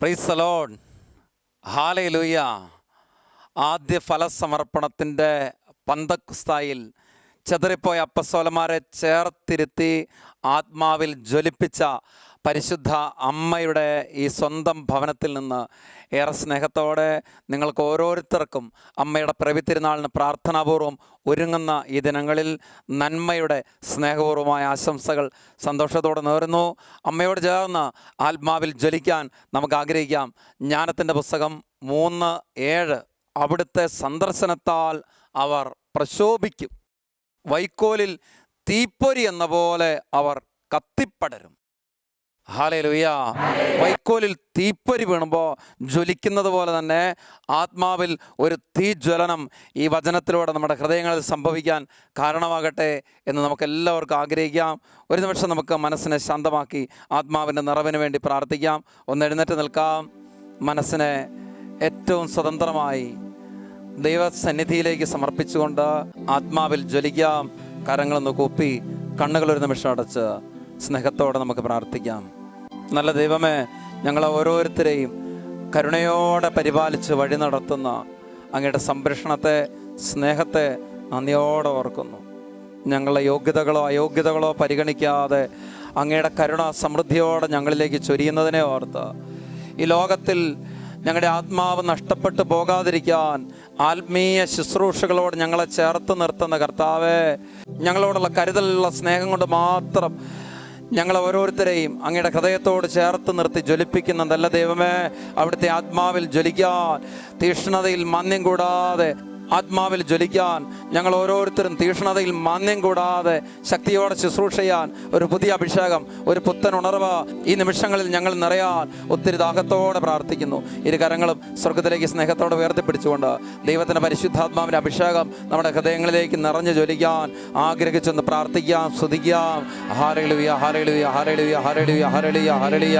Price alone hallelujah ആദ്യ ഫലസമർപ്പണത്തിന്റെ പന്തക്കുസ്തായിൽ ചെതറിപ്പോയ അപ്പസ്വലമാരെ ചേർത്തിരുത്തി ആത്മാവിൽ ജ്വലിപ്പിച്ച പരിശുദ്ധ അമ്മയുടെ ഈ സ്വന്തം ഭവനത്തിൽ നിന്ന് ഏറെ സ്നേഹത്തോടെ നിങ്ങൾക്ക് ഓരോരുത്തർക്കും അമ്മയുടെ പ്രവിത്തിരുന്നാളിന് പ്രാർത്ഥനാപൂർവം ഒരുങ്ങുന്ന ഈ ദിനങ്ങളിൽ നന്മയുടെ സ്നേഹപൂർവമായ ആശംസകൾ സന്തോഷത്തോടെ നേരുന്നു. അമ്മയോട് ചേർന്ന് ആത്മാവിൽ ജ്വലിക്കാൻ നമുക്ക് ആഗ്രഹിക്കാം. ജ്ഞാനത്തിന്റെ പുസ്തകം മൂന്ന് ഏഴ് അവിടുത്തെ സന്ദർശനത്താൽ അവർ പ്രശോഭിക്കും. വൈക്കോലിൽ തീപ്പൊരി എന്ന പോലെ അവർ കത്തിപ്പടരും. ഹാലേ ലുയ വൈക്കോലിൽ തീപ്പൊരി വീണുമ്പോൾ ജ്വലിക്കുന്നത് പോലെ തന്നെ ആത്മാവിൽ ഒരു തീജ്വലനം ഈ വചനത്തിലൂടെ നമ്മുടെ ഹൃദയങ്ങളിൽ സംഭവിക്കാൻ കാരണമാകട്ടെ എന്ന് നമുക്ക് എല്ലാവർക്കും ആഗ്രഹിക്കാം. ഒരു നിമിഷം നമുക്ക് മനസ്സിനെ ശാന്തമാക്കി ആത്മാവിന്റെ നിറവിന് വേണ്ടി പ്രാർത്ഥിക്കാം. ഒന്ന് എഴുന്നേറ്റ് നിൽക്കാം. മനസ്സിനെ ഏറ്റവും സ്വതന്ത്രമായി ദൈവസന്നിധിയിലേക്ക് സമർപ്പിച്ചുകൊണ്ട് ആത്മാവിൽ ജ്വലിക്കാം കരങ്ങളൊന്ന് കൂപ്പി കണ്ണുകൾ ഒരു നിമിഷം അടച്ച് സ്നേഹത്തോടെ നമുക്ക് പ്രാർത്ഥിക്കാം. നല്ല ദൈവമേ ഞങ്ങളെ ഓരോരുത്തരെയും കരുണയോടെ പരിപാലിച്ച് വഴി നടത്തുന്ന അങ്ങയുടെ സംരക്ഷണത്തെ സ്നേഹത്തെ നന്ദിയോടെ ഓർക്കുന്നു. ഞങ്ങളുടെ യോഗ്യതകളോ അയോഗ്യതകളോ പരിഗണിക്കാതെ അങ്ങയുടെ കരുണ സമൃദ്ധിയോടെ ഞങ്ങളിലേക്ക് ചൊരിയുന്നതിനെ ഓർത്ത് ഈ ലോകത്തിൽ ഞങ്ങളുടെ ആത്മാവ് നഷ്ടപ്പെട്ടു പോകാതിരിക്കാൻ ആത്മീയ ശുശ്രൂഷകളോട് ഞങ്ങളെ ചേർത്ത് നിർത്തുന്ന കർത്താവെ ഞങ്ങളോടുള്ള കരുതലുള്ള സ്നേഹം കൊണ്ട് മാത്രം ഞങ്ങൾ ഓരോരുത്തരെയും അങ്ങയുടെ ഹൃദയത്തോട് ചേർത്ത് നിർത്തി ജ്വലിപ്പിക്കുന്ന നല്ല ദൈവമേ അവിടുത്തെ ആത്മാവിൽ ജ്വലിക്കാൻ തീഷ്ണതയിൽ മാന്യം കൂടാതെ ആത്മാവിൽ ജ്വലിക്കാൻ ഞങ്ങൾ ഓരോരുത്തരും തീഷ്ണതയിൽ മാന്യം കൂടാതെ ശക്തിയോടെ ശുശ്രൂഷ ചെയ്യാൻ ഒരു പുതിയ അഭിഷേകം ഒരു പുത്തൻ ഉണർവ് ഈ നിമിഷങ്ങളിൽ ഞങ്ങൾ നിറയാൻ ഒത്തിരി ദാഹത്തോടെ പ്രാർത്ഥിക്കുന്നു. ഇരു കരങ്ങളും സ്വർഗത്തിലേക്ക് സ്നേഹത്തോടെ ഉയർത്തിപ്പിടിച്ചുകൊണ്ട് ദൈവത്തിന്റെ പരിശുദ്ധാത്മാവിന്റെ അഭിഷേകം നമ്മുടെ ഹൃദയങ്ങളിലേക്ക് നിറഞ്ഞു ജ്വലിക്കാൻ ആഗ്രഹിച്ചൊന്ന് പ്രാർത്ഥിക്കാം സ്തുതിക്കാം. ഹാരളിയ ഹാരളിയ ഹാരളിയ ഹാരളിയ ഹാരളിയ ഹാരളിയ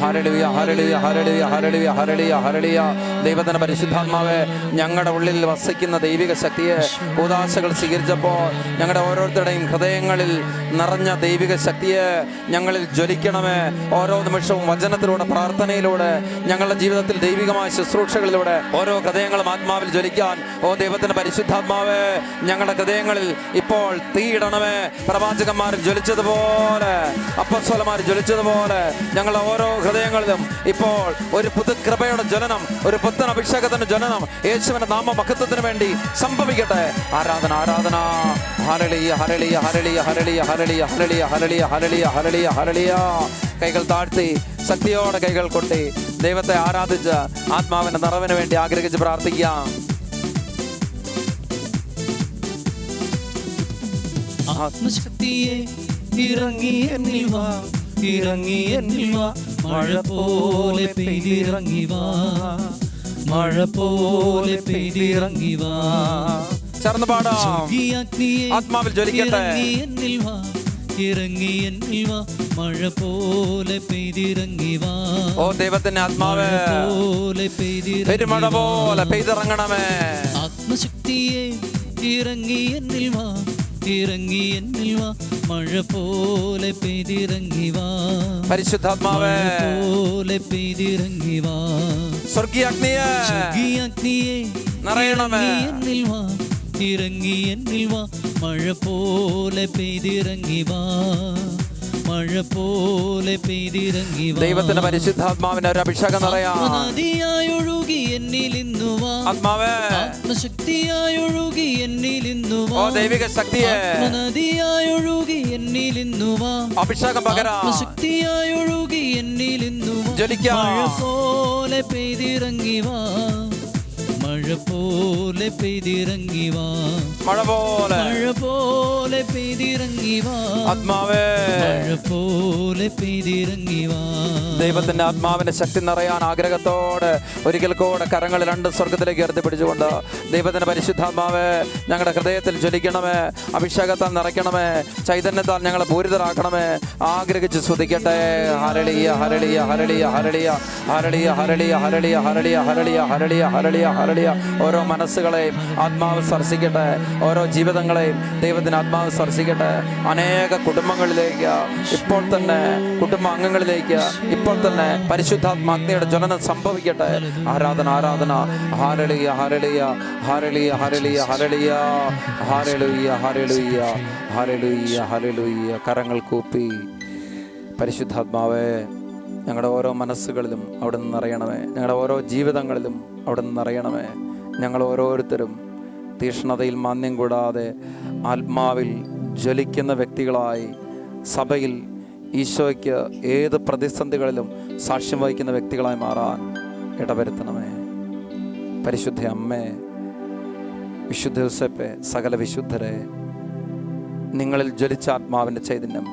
ഹാരളിയ ഹരളിയ ഹരളിയ ഹരളിയ ഹരളിയ ഹരളിയ ദൈവത്തിന്റെ പരിശുദ്ധാത്മാവെ ഞങ്ങളുടെ ഉള്ളിൽ വസിക്കുന്ന ദൈവിക ശക്തിയെ കൂതാശകൾ സ്വീകരിച്ചപ്പോൾ ഞങ്ങളുടെ ഓരോരുത്തരുടെയും ഹൃദയങ്ങളിൽ നിറഞ്ഞ ദൈവിക ശക്തിയെ ഞങ്ങളിൽ ജ്വലിക്കണമേ. ഓരോ നിമിഷവും വചനത്തിലൂടെ പ്രാർത്ഥനയിലൂടെ ഞങ്ങളുടെ ജീവിതത്തിൽ ദൈവികമായ ശുശ്രൂഷകളിലൂടെ ഓരോ ഹൃദയങ്ങളും ആത്മാവിൽ ജ്വലിക്കാൻ ഓ ദൈവത്തിന്റെ പരിശുദ്ധാത്മാവേ ഞങ്ങളുടെ ഹൃദയങ്ങളിൽ ഇപ്പോൾ തീയിടണമേ. പ്രവാചകന്മാർ ജ്വലിച്ചതുപോലെ അപ്പസ്വലമാർ ജ്വലിച്ചതുപോലെ ഞങ്ങളുടെ ഓരോ ഹൃദയങ്ങളിലും ഇപ്പോൾ ഒരു പുതു കൃപയുടെ ജ്വലനം ഒരു പുത്തൻ അഭിഷേകത്തിന്റെ ജനനം യേശുവിന്റെ നാമ മഹത്വത്തിന് വേണ്ടി സംഭവിക്കട്ടെ. ആരാധന ആരാധന. ഹരളിയ ഹരളിയ ഹരളിയ ഹരളിയ ഹരളിയ ഹരളിയ ഹരളിയ ഹരളിയ ഹരളിയ ഹരളിയ കൈകൾ താഴ്ത്തി ശക്തിയോടെ കൈകൾ കൊട്ടി ദൈവത്തെ ആരാധിച്ച് ആത്മാവിന്റെ നിറവിന് വേണ്ടി ആഗ്രഹിച്ച് പ്രാർത്ഥിക്കാം. ആത്മശക്തിയെ ഇറങ്ങി എന്നിൽ വാ ഇറങ്ങി എന്നിൽ വാ. മഴ പോലെ പെയ്തിറങ്ങി വാ. മഴ പോലെ പെയ്തിറങ്ങി വാ. ചേർന്ന് പാടാം. ആത്മാവിൽ ജ്വലിക്കട്ടെ. ഇറങ്ങി എന്നിൽ വാ. ഇറങ്ങി എന്നിൽ വാ. മഴ പോലെ പെയ്തിറങ്ങി വാ. ഓ ദൈവത്തിന്റെ ആത്മാവ്. പോലെ പെയ്തിറങ്ങി പോലെ പെയ്തിറങ്ങണമേ. ആത്മശക്തിയെ ഇറങ്ങി എന്നിൽ വാ. ഇറങ്ങി എന്നിൽ വാ. മഴ പോലെ പെയ്തിറങ്ങി വാ. പരിശുദ്ധാത്മാവേ. പോലെ പെയ്തിറങ്ങി വാ. സ്വർഗീയാഗ്നിയെ സ്വർഗീയാഗ്നിയെ നിറയണമേ. എന്നിൽ വാ. ഇറങ്ങി എന്നിൽ വാ. മഴ പോലെ പെയ്തിറങ്ങി വാ. മഴ പോലെ പെയ്തിറങ്ങി ദൈവത്തിന്റെ പരിശുദ്ധാത്മാവിന്റെ ഒരു അഭിഷേകം നിറയാം നദിയായി ഒഴുകി എന്നിൽ ഇന്നു ആത്മാവേ. ആത്മശക്തിയായി ഒഴുകി എന്നിൽ ഇന്നു ഓ ദൈവിക ശക്തിയെ. നദിയായി ഒഴുകി എന്നിൽ ഇന്നു അഭിഷേകം പകരാം. ആത്മശക്തിയായി ഒഴുകി എന്നിൽ ഇന്നു മഴ പോലെ പെയ്തിറങ്ങി വാ. മഴ പോലെ പെയ്തിറങ്ങി വാ മഴ പോലെ മഴ പോലെ പെയ്തിറങ്ങി വാ ആത്മാവേ മഴ പോലെ പെയ്തിറങ്ങി വാ ദൈവത്തിന്റെ ആത്മാവിന്റെ ശക്തി നിറയാൻ ആഗ്രഹത്തോടെ ഒരിക്കൽ കൂടെ കരങ്ങൾ രണ്ട് സ്വർഗത്തിലേക്ക് ഉയർത്തി പിടിച്ചുകൊണ്ട് ദൈവത്തിന്റെ പരിശുദ്ധാത്മാവേ ഞങ്ങളുടെ ഹൃദയത്തിൽ ജ്വലിക്കണമേ അഭിഷേകത്താൽ നിറയ്ക്കണമേ ചൈതന്യത്താൽ ഞങ്ങളെ പൂരിതരാക്കണമേ ആഗ്രഹിച്ച് സ്തുതിക്കട്ടെ ഹരളിയ ഹരളിയ ഹരളിയ ഹരളിയ ഹരളിയ ഹരളിയ ഹരളിയ ഹരളിയ ഹരളിയ ഹരളിയ ഹരളിയ ഹരളിയ ഓരോ മനസ്സുകളെയും ആത്മാവ് സ്പർശിക്കട്ടെ. ഓരോ ജീവിതങ്ങളെയും ദൈവത്തിന് ആത്മാവ് സ്പർശിക്കട്ടെ. അനേക കുടുംബങ്ങളിലേക്ക് ഇപ്പോൾ തന്നെ കുടുംബ അംഗങ്ങളിലേക്ക് ഇപ്പോൾ തന്നെ പരിശുദ്ധാത്മാഗ്നിയുടെ ജ്വലനം സംഭവിക്കട്ടെ. ആരാധന ആരാധന. ഹാരളിയ ഹരളിയ ഹരളിയ ഹരളിയ ഹരളിയ ഹാരളുയ്യ ഹരളുയ്യ ഹരളുയ്യ ഹരളുയ്യ കരങ്ങൾ കൂപ്പി. പരിശുദ്ധാത്മാവേ ഞങ്ങളുടെ ഓരോ മനസ്സുകളിലും അവിടെ നിന്ന് അറിയണമേ ഞങ്ങളുടെ ഓരോ ജീവിതങ്ങളിലും അവിടെ നിന്ന് അറിയണമേ ഞങ്ങൾ ഓരോരുത്തരും തീഷ്ണതയിൽ മാന്യം കൂടാതെ ആത്മാവിൽ ജ്വലിക്കുന്ന വ്യക്തികളായി സഭയിൽ ഈശോയ്ക്ക് ഏത് പ്രതിസന്ധികളിലും സാക്ഷ്യം വഹിക്കുന്ന വ്യക്തികളായി മാറാൻ ഇടവരുത്തണമേ. പരിശുദ്ധ അമ്മേ വിശുദ്ധ ദിവസപ്പെ സകല വിശുദ്ധരെ നിങ്ങളിൽ ജ്വലിച്ച ആത്മാവിന്റെ ചൈതന്യം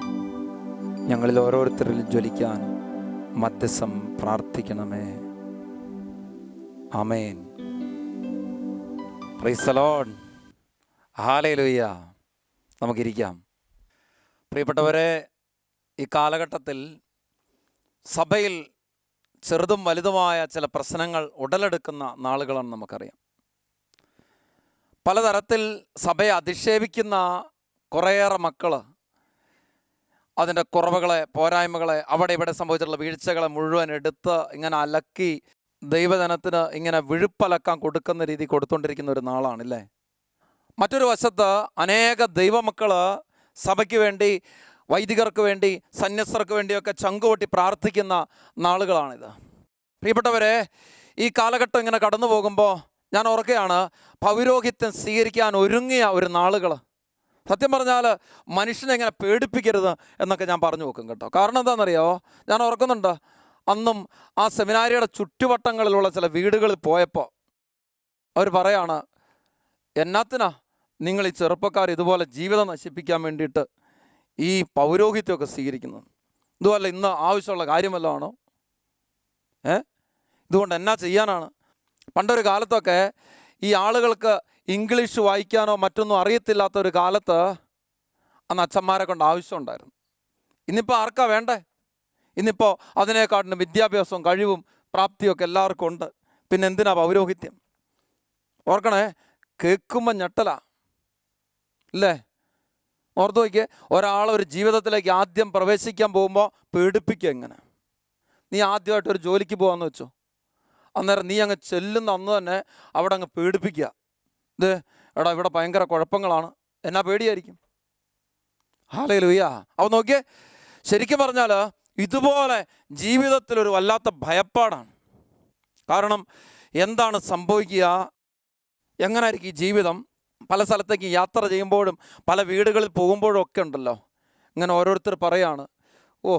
ഞങ്ങളിൽ ഓരോരുത്തരിലും ജ്വലിക്കാൻ മധ്യസം പ്രാർത്ഥിക്കണമേ. ആമേൻ. പ്രൈസലോൺ ഹാലയിലൂയ്യ നമുക്കിരിക്കാം. പ്രിയപ്പെട്ടവരെ ഈ കാലഘട്ടത്തിൽ സഭയിൽ ചെറുതും വലുതുമായ ചില പ്രശ്നങ്ങൾ ഉടലെടുക്കുന്ന നാളുകളാണ് നമുക്കറിയാം. പലതരത്തിൽ സഭയെ അധിക്ഷേപിക്കുന്ന കുറേയേറെ മക്കൾ അതിന്റെ കുറവുകളെ പോരായ്മകളെ അവിടെ ഇവിടെ സംഭവിച്ചിട്ടുള്ള വീഴ്ചകളെ മുഴുവൻ എടുത്ത് ഇങ്ങനെ അലക്കി ദൈവജനത്തിന് ഇങ്ങനെ വിഴുപ്പലക്കാൻ കൊടുക്കുന്ന രീതി കൊടുത്തുകൊണ്ടിരിക്കുന്ന ഒരു നാളാണല്ലേ? മറ്റൊരു വശത്ത് അനേക ദൈവമക്കൾ സഭയ്ക്ക് വേണ്ടി വൈദികർക്ക് വേണ്ടി സന്യസ്തർക്ക് വേണ്ടിയൊക്കെ ചങ്കുവട്ടി പ്രാർത്ഥിക്കുന്ന നാളുകളാണിത്. പ്രിയപ്പെട്ടവരെ ഈ കാലഘട്ടം ഇങ്ങനെ കടന്നു പോകുമ്പോൾ ഞാൻ ഓർക്കുകയാണ് പൗരോഹിത്യം സ്വീകരിക്കാൻ ഒരുങ്ങിയ ഒരു നാളുകൾ സത്യം പറഞ്ഞാൽ മനുഷ്യനെ എങ്ങനെ പേടിപ്പിക്കരുത് എന്നൊക്കെ ഞാൻ പറഞ്ഞു നോക്കും കേട്ടോ. കാരണം എന്താണെന്നറിയോ? ഞാൻ ഓർക്കുന്നുണ്ട് അന്നും ആ സെമിനാരിയുടെ ചുറ്റുവട്ടങ്ങളിലുള്ള ചില വീടുകളിൽ പോയപ്പോൾ അവർ പറയാണ് എന്നാത്തിനാ നിങ്ങൾ ഈ ചെറുപ്പക്കാർ ഇതുപോലെ ജീവിതം നശിപ്പിക്കാൻ വേണ്ടിയിട്ട് ഈ പൗരോഹിത്യമൊക്കെ സ്വീകരിക്കുന്നത്? ഇതുപോലെ ഇന്ന് ആവശ്യമുള്ള കാര്യമല്ല ആണോ? ഏ? ഇതുകൊണ്ട് എന്നാ ചെയ്യാനാണ്? പണ്ടൊരു കാലത്തൊക്കെ ഈ ആളുകൾക്ക് ഇംഗ്ലീഷ് വായിക്കാനോ മറ്റൊന്നും അറിയത്തില്ലാത്ത ഒരു കാലത്ത് അന്ന് അച്ഛന്മാരെ കൊണ്ട് ആവശ്യമുണ്ടായിരുന്നു. ഇന്നിപ്പോൾ ആർക്കാ വേണ്ടേ? ഇന്നിപ്പോൾ അതിനേക്കാട്ടിലും വിദ്യാഭ്യാസവും കഴിവും പ്രാപ്തിയൊക്കെ എല്ലാവർക്കും ഉണ്ട്. പിന്നെ എന്തിനാ പൗരോഹിത്യം? ഓർക്കണേ കേൾക്കുമ്പോൾ ഞെട്ടല. അല്ലേ ഓർത്ത് നോക്കിയേ ഒരാൾ ഒരു ജീവിതത്തിലേക്ക് ആദ്യം പ്രവേശിക്കാൻ പോകുമ്പോൾ പേടിപ്പിക്കുക എങ്ങനെ? നീ ആദ്യമായിട്ട് ഒരു ജോലിക്ക് പോകാമെന്ന് വെച്ചോ. അന്നേരം നീ അങ്ങ് ചെല്ലുന്ന അന്ന് തന്നെ അവിടെ അങ്ങ് പേടിപ്പിക്കുക. ഇത് എടാ ഇവിടെ ഭയങ്കര കുഴപ്പങ്ങളാണ്. എന്നാ പേടിയായിരിക്കും? ഹാലേ ലുയ്യ അവ നോക്കിയേ ശരിക്കും പറഞ്ഞാൽ ഇതുപോലെ ജീവിതത്തിലൊരു വല്ലാത്ത ഭയപ്പാടാണ്. കാരണം എന്താണ് സംഭവിക്കുക? എങ്ങനായിരിക്കും ഈ ജീവിതം? പല സ്ഥലത്തേക്ക് യാത്ര ചെയ്യുമ്പോഴും പല വീടുകളിൽ പോകുമ്പോഴും ഒക്കെ ഉണ്ടല്ലോ. ഇങ്ങനെ ഓരോരുത്തർ പറയാണ് ഓ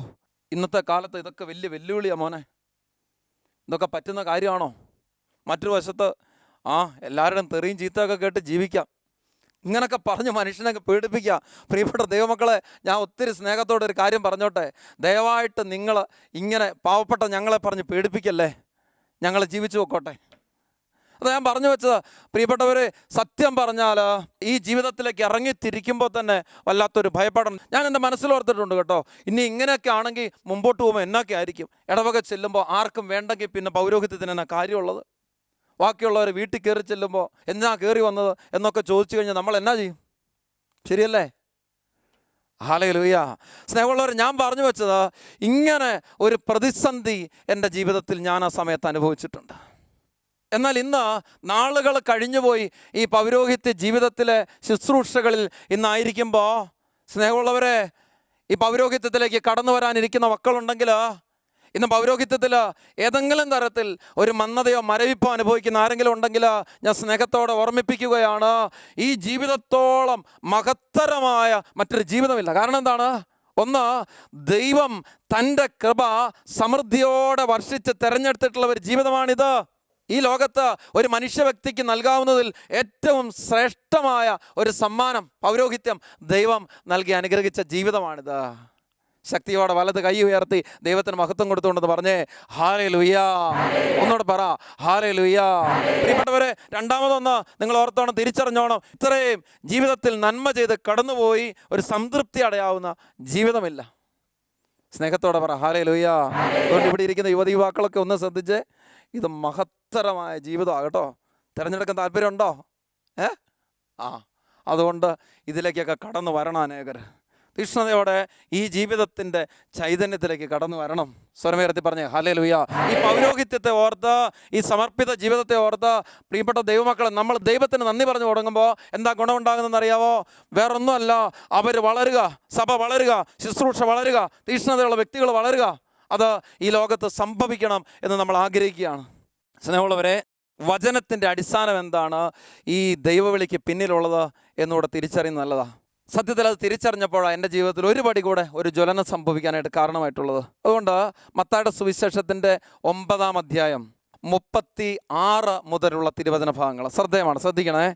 ഇന്നത്തെ കാലത്ത് ഇതൊക്കെ വലിയ വെല്ലുവിളിയാണ് മോനെ. ഇതൊക്കെ പറ്റുന്ന കാര്യമാണോ? മറ്റൊരു വശത്ത് ആ എല്ലാവരുടെയും തെറിയും ചീത്തയൊക്കെ കേട്ട് ജീവിക്കാം. ഇങ്ങനൊക്കെ പറഞ്ഞ് മനുഷ്യനൊക്കെ പീഡിപ്പിക്കുക പ്രിയപ്പെട്ട ദൈവമക്കളെ ഞാൻ ഒത്തിരി സ്നേഹത്തോടെ ഒരു കാര്യം പറഞ്ഞോട്ടെ. ദയവായിട്ട് നിങ്ങൾ ഇങ്ങനെ പാവപ്പെട്ട ഞങ്ങളെ പറഞ്ഞ് പീഡിപ്പിക്കല്ലേ? ഞങ്ങൾ ജീവിച്ചു നോക്കോട്ടെ അത് ഞാൻ പറഞ്ഞു വെച്ചത്. പ്രിയപ്പെട്ടവർ സത്യം പറഞ്ഞാൽ ഈ ജീവിതത്തിലേക്ക് ഇറങ്ങി തിരിക്കുമ്പോൾ തന്നെ വല്ലാത്തൊരു ഭയപ്പെടണം. ഞാൻ എന്റെ മനസ്സിലോർത്തിട്ടുണ്ട് കേട്ടോ. ഇനി ഇങ്ങനെയൊക്കെ ആണെങ്കിൽ മുമ്പോട്ട് പോകുമ്പോൾ എന്നൊക്കെ ആയിരിക്കും. ഇടവക ചെല്ലുമ്പോൾ ആർക്കും വേണ്ടെങ്കിൽ പിന്നെ പൗരോഹിത്യത്തിന് എന്നാ കാര്യമുള്ളത്? ബാക്കിയുള്ളവർ വീട്ടിൽ കയറി ചെല്ലുമ്പോൾ എന്നാ കയറി വന്നത് എന്നൊക്കെ ചോദിച്ചു കഴിഞ്ഞാൽ നമ്മൾ എന്നാ ചെയ്യും? ശരിയല്ലേ? ഹാലയിലൂയ സ്നേഹമുള്ളവർ ഞാൻ പറഞ്ഞു വെച്ചത് ഇങ്ങനെ ഒരു പ്രതിസന്ധി എന്റെ ജീവിതത്തിൽ ഞാൻ ആ സമയത്ത് അനുഭവിച്ചിട്ടുണ്ട്. എന്നാൽ ഇന്ന് നാളുകൾ കഴിഞ്ഞുപോയി ഈ പൗരോഹിത്യ ജീവിതത്തിലെ ശുശ്രൂഷകളിൽ ഇന്നായിരിക്കുമ്പോൾ സ്നേഹമുള്ളവരെ ഈ പൗരോഹിത്യത്തിലേക്ക് കടന്നു വരാനിരിക്കുന്ന മക്കളുണ്ടെങ്കിൽ ഇന്ന് പൗരോഹിത്യത്തിൽ ഏതെങ്കിലും തരത്തിൽ ഒരു മന്നതയോ മരവിപ്പോ അനുഭവിക്കുന്ന ആരെങ്കിലും ഉണ്ടെങ്കിൽ ഞാൻ സ്നേഹത്തോടെ ഓർമ്മിപ്പിക്കുകയാണ്. ഈ ജീവിതത്തോളം മഹത്തരമായ മറ്റൊരു ജീവിതമില്ല. കാരണം എന്താണ്? ഒന്ന് ദൈവം തന്റെ കൃപ സമൃദ്ധിയോടെ വർഷിച്ച് തിരഞ്ഞെടുത്തിട്ടുള്ള ഒരു ജീവിതമാണിത്. ഈ ലോകത്ത് ഒരു മനുഷ്യ വ്യക്തിക്ക് നൽകാവുന്നതിൽ ഏറ്റവും ശ്രേഷ്ഠമായ ഒരു സമ്മാനം പൗരോഹിത്യം ദൈവം നൽകി അനുഗ്രഹിച്ച ജീവിതമാണിത്. ശക്തിയോടെ വലത് കൈ ഉയർത്തി ദൈവത്തിന് മഹത്വം കൊടുത്തുകൊണ്ടെന്ന് പറഞ്ഞേ ഹാലേ ലുയ്യാ ഒന്നുകൂടെ പറ ഹാലേ ലുയ്യാ പ്രിയപ്പെട്ടവരെ രണ്ടാമതൊന്ന് നിങ്ങൾ ഓർത്തോണം തിരിച്ചറിഞ്ഞോണം. ഇത്രയും ജീവിതത്തിൽ നന്മ ചെയ്ത് കടന്നുപോയി ഒരു സംതൃപ്തി അടയാവുന്ന ജീവിതമില്ല. സ്നേഹത്തോടെ പറ ഹാലേ ലുയ്യാ അതുകൊണ്ട് ഇവിടെ ഇരിക്കുന്ന യുവതി യുവാക്കളൊക്കെ ഒന്ന് ശ്രദ്ധിച്ച് ഇത് മഹത്തരമായ ജീവിതമാണ് കേട്ടോ. തിരഞ്ഞെടുക്കാൻ താല്പര്യമുണ്ടോ? ഏ? ആ അതുകൊണ്ട് ഇതിലേക്കൊക്കെ കടന്നു വരണം അനേകർ. തീക്ഷ്ണതയോടെ ഈ ജീവിതത്തിന്റെ ചൈതന്യത്തിലേക്ക് കടന്നു വരണം. സ്വരമേരത്തി പറഞ്ഞേ ഹലേ ലുയ ഈ പൗരോഹിത്യത്തെ ഓർത്ത് ഈ സമർപ്പിത ജീവിതത്തെ ഓർത്ത് പ്രിയപ്പെട്ട ദൈവമക്കളെ നമ്മൾ ദൈവത്തിന് നന്ദി പറഞ്ഞു തുടങ്ങുമ്പോൾ എന്താ ഗുണമുണ്ടാകുന്നതെന്ന് അറിയാവോ? വേറൊന്നുമല്ല അവർ വളരുക സഭ വളരുക ശുശ്രൂഷ വളരുക തീക്ഷ്ണതയുള്ള വ്യക്തികൾ വളരുക. അത് ഈ ലോകത്ത് സംഭവിക്കണം എന്ന് നമ്മൾ ആഗ്രഹിക്കുകയാണ്. സ്നേഹമുള്ളവരെ വചനത്തിന്റെ അടിസ്ഥാനം എന്താണ്? ഈ ദൈവവിളിക്ക് പിന്നിലുള്ളത് എന്നുകൂടെ തിരിച്ചറിയുന്നത് നല്ലതാണ് സത്യത്തിൽ അത് തിരിച്ചറിഞ്ഞപ്പോഴാണ് എന്റെ ജീവിതത്തിൽ ഒരു പടി കൂടെ ഒരു ജ്വലനം സംഭവിക്കാനായിട്ട് കാരണമായിട്ടുള്ളത്. അതുകൊണ്ട് മത്തായുടെ സുവിശേഷത്തിന്റെ ഒമ്പതാം അധ്യായം മുപ്പത്തി ആറ് മുതലുള്ള തിരുവചന ഭാഗങ്ങൾ ശ്രദ്ധേയമാണ്. ശ്രദ്ധിക്കണേ.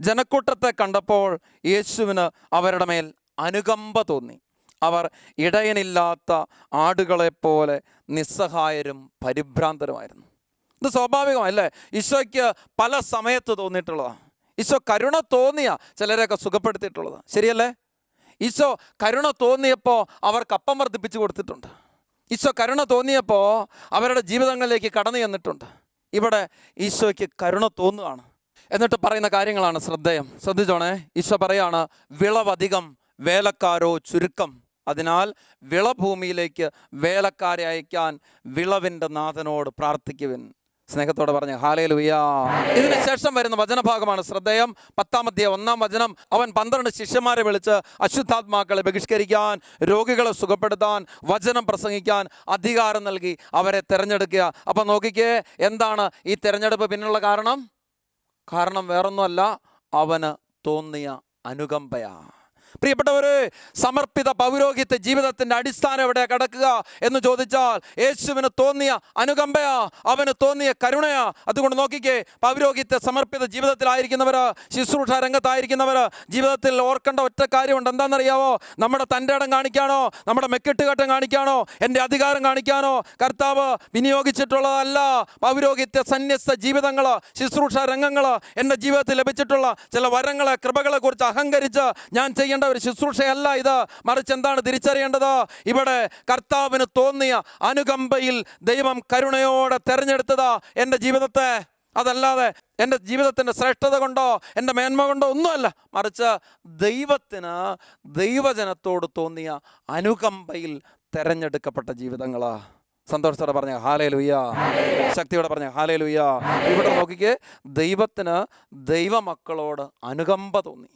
ജനക്കൂട്ടത്തെ കണ്ടപ്പോൾ യേശുവിന് അവരുടെ മേൽ അനുകമ്പ തോന്നി. അവർ ഇടയനില്ലാത്ത ആടുകളെപ്പോലെ നിസ്സഹായരും പരിഭ്രാന്തരുമായിരുന്നു. ഇത് സ്വാഭാവികമല്ലേ ഈശോയ്ക്ക് പല സമയത്ത് തോന്നിയിട്ടുള്ളതാണ് ഈശോ കരുണ തോന്നിയ ചിലരെയൊക്കെ സുഖപ്പെടുത്തിയിട്ടുള്ളത്. ശരിയല്ലേ? ഈശോ കരുണ തോന്നിയപ്പോൾ അവർക്ക് അപ്പം വർദ്ധിപ്പിച്ചു കൊടുത്തിട്ടുണ്ട്. ഈശോ കരുണ തോന്നിയപ്പോൾ അവരുടെ ജീവിതങ്ങളിലേക്ക് കടന്നു ചെന്നിട്ടുണ്ട്. ഇവിടെ ഈശോയ്ക്ക് കരുണ തോന്നുകയാണ് എന്നിട്ട് പറയുന്ന കാര്യങ്ങളാണ് ശ്രദ്ധേയം. ശ്രദ്ധിച്ചോണേ ഈശോ പറയാണ് വിളവധികം വേലക്കാരോ ചുരുക്കം. അതിനാൽ വിളഭൂമിയിലേക്ക് വേലക്കാരെ അയക്കാൻ വിളവിന്റെ നാഥനോട് പ്രാർത്ഥിക്കുവിൻ. സ്നേഹത്തോടെ പറഞ്ഞു ഹാലേ ലുയാ ഇതിനുശേഷം വരുന്ന വചനഭാഗമാണ് ശ്രദ്ധേയം. പത്താമത്തെ ഒന്നാം വചനം. അവൻ പന്ത്രണ്ട് ശിഷ്യന്മാരെ വിളിച്ച് അശുദ്ധാത്മാക്കളെ ബഹിഷ്കരിക്കാൻ രോഗികളെ സുഖപ്പെടുത്താൻ വചനം പ്രസംഗിക്കാൻ അധികാരം നൽകി അവരെ തിരഞ്ഞെടുക്കുക. അപ്പം നോക്കിക്കേ എന്താണ് ഈ തിരഞ്ഞെടുപ്പ് പിന്നുള്ള കാരണം? കാരണം വേറൊന്നുമല്ല അവന് തോന്നിയ അനുകമ്പയാ. പ്രിയപ്പെട്ടവരെ സമർപ്പിത പൗരോഹിത്യ ജീവിതത്തിന്റെ അടിസ്ഥാനം എവിടെ കിടക്കുക എന്ന് ചോദിച്ചാൽ യേശുവിന് തോന്നിയ അനുകമ്പയാ അവന് തോന്നിയ കരുണയാ. അതുകൊണ്ട് നോക്കിക്കേ പൗരോഹിത്യ സമർപ്പിത ജീവിതത്തിലായിരിക്കുന്നവർ ശുശ്രൂഷ രംഗത്തായിരിക്കുന്നവർ ജീവിതത്തിൽ ഓർക്കേണ്ട ഒറ്റ കാര്യമുണ്ട്. എന്താണെന്നറിയാവോ? നമ്മുടെ തന്റെ ഇടം കാണിക്കാനോ നമ്മുടെ മെക്കെട്ടുകെട്ടം കാണിക്കാനോ എന്റെ അധികാരം കാണിക്കാനോ കർത്താവ് വിനിയോഗിച്ചിട്ടുള്ളതല്ല. പൗരോഹിത്യ സന്യസ്ത ജീവിതങ്ങൾ ശുശ്രൂഷ രംഗങ്ങൾ എന്റെ ജീവിതത്തിൽ ലഭിച്ചിട്ടുള്ള ചില വരങ്ങളെ കൃപകളെ കുറിച്ച് അഹങ്കരിച്ച് ഞാൻ ചെയ്യേണ്ട ഒരു ശുശ്രൂഷയല്ല ഇത്. മറിച്ച് എന്താണ് തിരിച്ചറിയേണ്ടത്? ഇവിടെ കർത്താവിന് തോന്നിയ അനുകമ്പയിൽ ദൈവം കരുണയോടെ തെരഞ്ഞെടുത്തത് എന്റെ ജീവിതത്തെ. അതല്ലാതെ എന്റെ ജീവിതത്തിന്റെ ശ്രേഷ്ഠത കൊണ്ടോ എന്റെ മേന്മ കൊണ്ടോ ഒന്നുമല്ല. മറിച്ച് ദൈവത്തിന് ദൈവജനത്തോട് തോന്നിയ അനുകമ്പയിൽ തെരഞ്ഞെടുക്കപ്പെട്ട ജീവിതങ്ങളാ. സന്തോഷത്തോടെ പറഞ്ഞ ഹാലേ ലുയ്യ ശക്തിയോടെ പറഞ്ഞ ഹാലേ ലുയ്യ ഇവിടെ നോക്കിക്കേ ദൈവത്തിന് ദൈവമക്കളോട് അനുകമ്പ തോന്നി.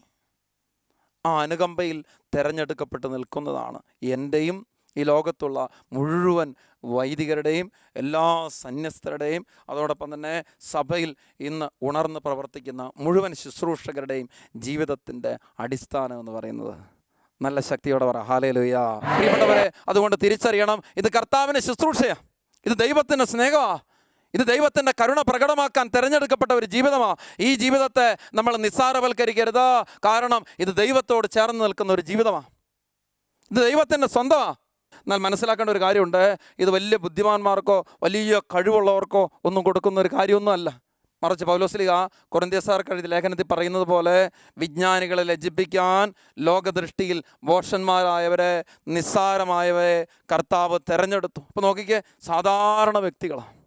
ആ അനുകമ്പയിൽ തിരഞ്ഞെടുക്കപ്പെട്ട് നിൽക്കുന്നതാണ്. എന്റെയും ഈ ലോകത്തുള്ള മുഴുവൻ വൈദികരുടെയും എല്ലാ സന്യസ്തരുടെയും അതോടൊപ്പം തന്നെ സഭയിൽ ഇന്ന് ഉണർന്ന് പ്രവർത്തിക്കുന്ന മുഴുവൻ ശുശ്രൂഷകരുടെയും ജീവിതത്തിന്റെ അടിസ്ഥാനം എന്ന് പറയുന്നത്. നല്ല ശക്തിയോടെ പറ. ഹാലേ ലുയ്യ പ്രിയപ്പെട്ടവരെ അതുകൊണ്ട് തിരിച്ചറിയണം. ഇത് കർത്താവിന്റെ ശുശ്രൂഷയാണ് ഇത് ദൈവത്തിന്റെ സ്നേഹമാ. ഇത് ദൈവത്തിന്റെ കരുണ പ്രകടമാക്കാൻ തിരഞ്ഞെടുക്കപ്പെട്ട ഒരു ജീവിതമാണ് ഈ ജീവിതത്തെ നമ്മൾ നിസ്സാരവൽക്കരിക്കരുത്. കാരണം ഇത് ദൈവത്തോട് ചേർന്ന് നിൽക്കുന്ന ഒരു ജീവിതമാണ് ഇത് ദൈവത്തിന്റെ സ്വന്തമാണ് എന്നാൽ മനസ്സിലാക്കേണ്ട ഒരു കാര്യമുണ്ട്. ഇത് വലിയ ബുദ്ധിമാന്മാർക്കോ വലിയ കഴിവുള്ളവർക്കോ ഒന്നും കൊടുക്കുന്ന ഒരു കാര്യമൊന്നും അല്ല. മറിച്ച് പൗലോസ്ലിക കൊറിന്ത്യസാർക്ക് എഴുതിയ ലേഖനത്തിൽ പറയുന്നത് പോലെ വിജ്ഞാനികളെ ലജ്ജിപ്പിക്കാൻ ലോകദൃഷ്ടിയിൽ ബോഷന്മാരായവരെ നിസ്സാരമായവരെ കർത്താവ് തിരഞ്ഞെടുത്തു. അപ്പോൾ നോക്കിക്കേ സാധാരണ വ്യക്തികളാണ്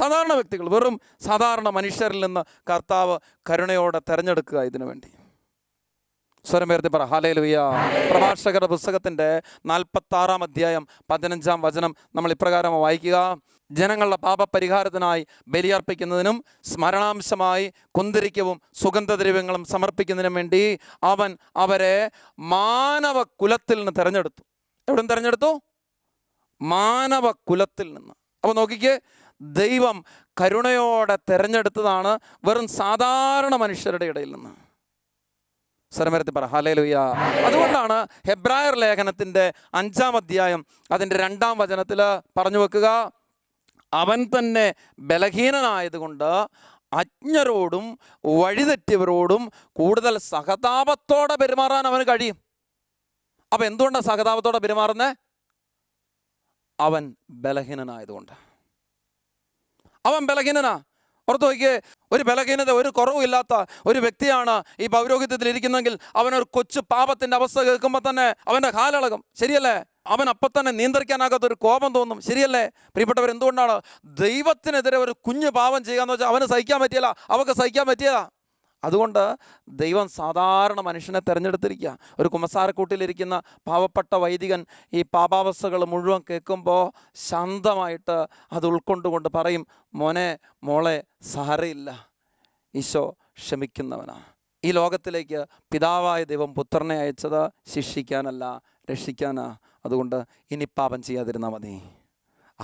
സാധാരണ വ്യക്തികൾ വെറും സാധാരണ മനുഷ്യരിൽ നിന്ന് കർത്താവ് കരുണയോടെ തിരഞ്ഞെടുക്കുക ഇതിനു വേണ്ടി. സ്വരം ഉയർത്തി പറ ഹാലേ ലുയ്യ പ്രഭാഷകരുടെ പുസ്തകത്തിന്റെ നാൽപ്പത്താറാം അധ്യായം പതിനഞ്ചാം വചനം നമ്മൾ ഇപ്രകാരം വായിക്കുക. ജനങ്ങളുടെ പാപപരിഹാരത്തിനായി ബലിയർപ്പിക്കുന്നതിനും സ്മരണാംശമായി കുന്തിരിക്കവും സുഗന്ധദ്രവ്യങ്ങളും സമർപ്പിക്കുന്നതിനും വേണ്ടി അവൻ അവരെ മാനവ കുലത്തിൽ നിന്ന് തിരഞ്ഞെടുത്തു. എവിടെ നിന്ന് തിരഞ്ഞെടുത്തു? മാനവ കുലത്തിൽ നിന്ന്. അപ്പോൾ നോക്കിക്കേ ദൈവം കരുണയോടെ തിരഞ്ഞെടുത്തതാണ് വെറും സാധാരണ മനുഷ്യരുടെ ഇടയിൽ നിന്ന്. സ്വരമരത്തിൽ പറ ഹലേലുയ്യ അതുകൊണ്ടാണ് ഹെബ്രായർ ലേഖനത്തിന്റെ അഞ്ചാം അധ്യായം അതിന്റെ രണ്ടാം വചനത്തിൽ പറഞ്ഞു വെക്കുക അവൻ തന്നെ ബലഹീനനായതുകൊണ്ട് അജ്ഞരോടും വഴിതെറ്റിയവരോടും കൂടുതൽ സഹതാപത്തോടെ പെരുമാറാൻ അവന് കഴിയും. അപ്പം എന്തുകൊണ്ടാണ് സഹതാപത്തോടെ പെരുമാറുന്നത് അവൻ ബലഹീനനായതുകൊണ്ട്. അവൻ ബലഹീനനാ. ഓർത്ത് നോക്കിയേ ഒരു ബലഹീനത ഒരു കുറവുമില്ലാത്ത ഒരു വ്യക്തിയാണ് ഈ പൗരോഹിത്യത്തിൽ ഇരിക്കുന്നെങ്കിൽ അവനൊരു കൊച്ചു പാപത്തിന്റെ അവസ്ഥ കേൾക്കുമ്പോൾ തന്നെ അവന്റെ കാലളകും. ശരിയല്ലേ? അവൻ അപ്പം തന്നെ നിയന്ത്രിക്കാനാകാത്ത ഒരു കോപം തോന്നും. ശരിയല്ലേ? പ്രിയപ്പെട്ടവർ എന്തുകൊണ്ടാണ് ദൈവത്തിനെതിരെ ഒരു കുഞ്ഞു പാപം ചെയ്യുക എന്ന് വെച്ചാൽ അവന് സഹിക്കാൻ പറ്റിയല്ല. അവൾക്ക് സഹിക്കാൻ പറ്റിയല്ല അതുകൊണ്ട് ദൈവം സാധാരണ മനുഷ്യനെ തിരഞ്ഞെടുത്തിരിക്കുക. ഒരു കുമസാരക്കൂട്ടിലിരിക്കുന്ന പാവപ്പെട്ട വൈദികൻ ഈ പാപാവസ്ഥകൾ മുഴുവൻ കേൾക്കുമ്പോൾ ശാന്തമായിട്ട് അത് ഉൾക്കൊണ്ടുകൊണ്ട് പറയും മോനെ മോളെ സാരയില്ല ഈശോ ക്ഷമിക്കുന്നവനാ. ഈ ലോകത്തിലേക്ക് പിതാവായ ദൈവം പുത്രനെ അയച്ചത് ശിക്ഷിക്കാനല്ല രക്ഷിക്കാനാ. അതുകൊണ്ട് ഇനി പാപം ചെയ്യാതിരുന്നാൽ മതി.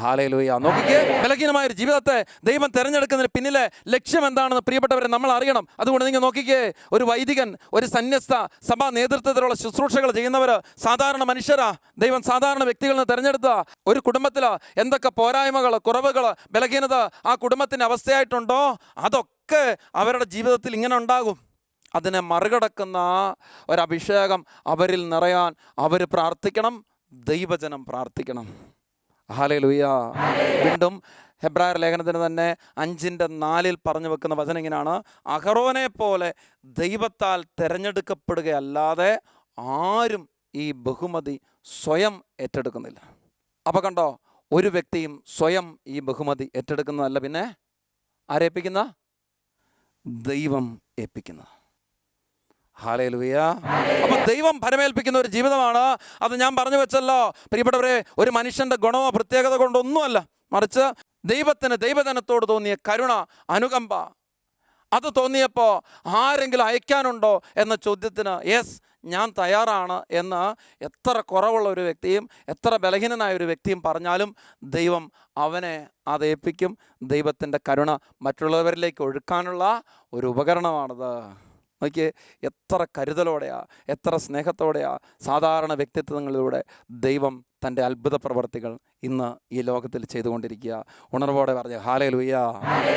ഹാലയിലൂയ നോക്കിക്കേ ബലഹീനമായ ഒരു ജീവിതത്തെ ദൈവം തിരഞ്ഞെടുക്കുന്നതിന് പിന്നിലെ ലക്ഷ്യം എന്താണെന്ന് പ്രിയപ്പെട്ടവരെ നമ്മൾ അറിയണം. അതുകൊണ്ട് നിങ്ങൾ നോക്കിക്കേ ഒരു വൈദികൻ ഒരു സന്യസ്ത സഭാ നേതൃത്വത്തിലുള്ള ശുശ്രൂഷകൾ ചെയ്യുന്നവർ സാധാരണ മനുഷ്യരാ. ദൈവം സാധാരണ വ്യക്തികളിൽ നിന്ന് തിരഞ്ഞെടുത്ത ഒരു കുടുംബത്തിൽ എന്തൊക്കെ പോരായ്മകൾ കുറവുകൾ ബലഹീനത ആ കുടുംബത്തിന്റെ അവസ്ഥയായിട്ടുണ്ടോ? അതൊക്കെ അവരുടെ ജീവിതത്തിൽ ഇങ്ങനെ ഉണ്ടാകും. അതിനെ മറികടക്കുന്ന ഒരഭിഷേകം അവരിൽ നിറയാൻ അവർ പ്രാർത്ഥിക്കണം ദൈവജനം പ്രാർത്ഥിക്കണം. ഹാലേ ലുയ്യ വീണ്ടും ഹെബ്രായർ ലേഖനത്തിന് തന്നെ അഞ്ചിന്റെ നാലിൽ പറഞ്ഞു വെക്കുന്ന വചനം ഇങ്ങനെയാണ്. അഹറോനെ പോലെ ദൈവത്താൽ തിരഞ്ഞെടുക്കപ്പെടുകയല്ലാതെ ആരും ഈ ബഹുമതി സ്വയം ഏറ്റെടുക്കുന്നില്ല. അപ്പോൾ കണ്ടോ ഒരു വ്യക്തിയും സ്വയം ഈ ബഹുമതി ഏറ്റെടുക്കുന്നതല്ല പിന്നെ ആരേപ്പിക്കുന്ന? ദൈവം ഏൽപ്പിക്കുന്ന. ഹാലേലുയ അപ്പൊ ദൈവം ഫലമേൽപ്പിക്കുന്ന ഒരു ജീവിതമാണ്. അത് ഞാൻ പറഞ്ഞു വെച്ചല്ലോ. പ്രിയപ്പെട്ടവരെ ഒരു മനുഷ്യന്റെ ഗുണമോ പ്രത്യേകത കൊണ്ടൊന്നുമല്ല. മറിച്ച് ദൈവത്തിന് ദൈവജനത്തോട് തോന്നിയ കരുണ അനുകമ്പ അത് തോന്നിയപ്പോൾ ആരെങ്കിലും അയക്കാനുണ്ടോ എന്ന ചോദ്യത്തിന് യെസ് ഞാൻ തയ്യാറാണ് എന്ന് എത്ര കുറവുള്ള ഒരു വ്യക്തിയും എത്ര ബലഹീനനായ ഒരു വ്യക്തിയും പറഞ്ഞാലും ദൈവം അവനെ അത് ഏൽപ്പിക്കും ദൈവത്തിന്റെ കരുണ മറ്റുള്ളവരിലേക്ക് ഒഴുക്കാനുള്ള ഒരു ഉപകരണമാണത്. നോക്കിയേ എത്ര കരുതലോടെയാണ് എത്ര സ്നേഹത്തോടെയാണ് സാധാരണ വ്യക്തിത്വങ്ങളിലൂടെ ദൈവം തന്റെ അത്ഭുത പ്രവർത്തികൾ ഇന്ന് ഈ ലോകത്തിൽ ചെയ്തുകൊണ്ടിരിക്കുക. ഉണർവോടെ പറഞ്ഞ് ഹാലേ ലൂയ്യ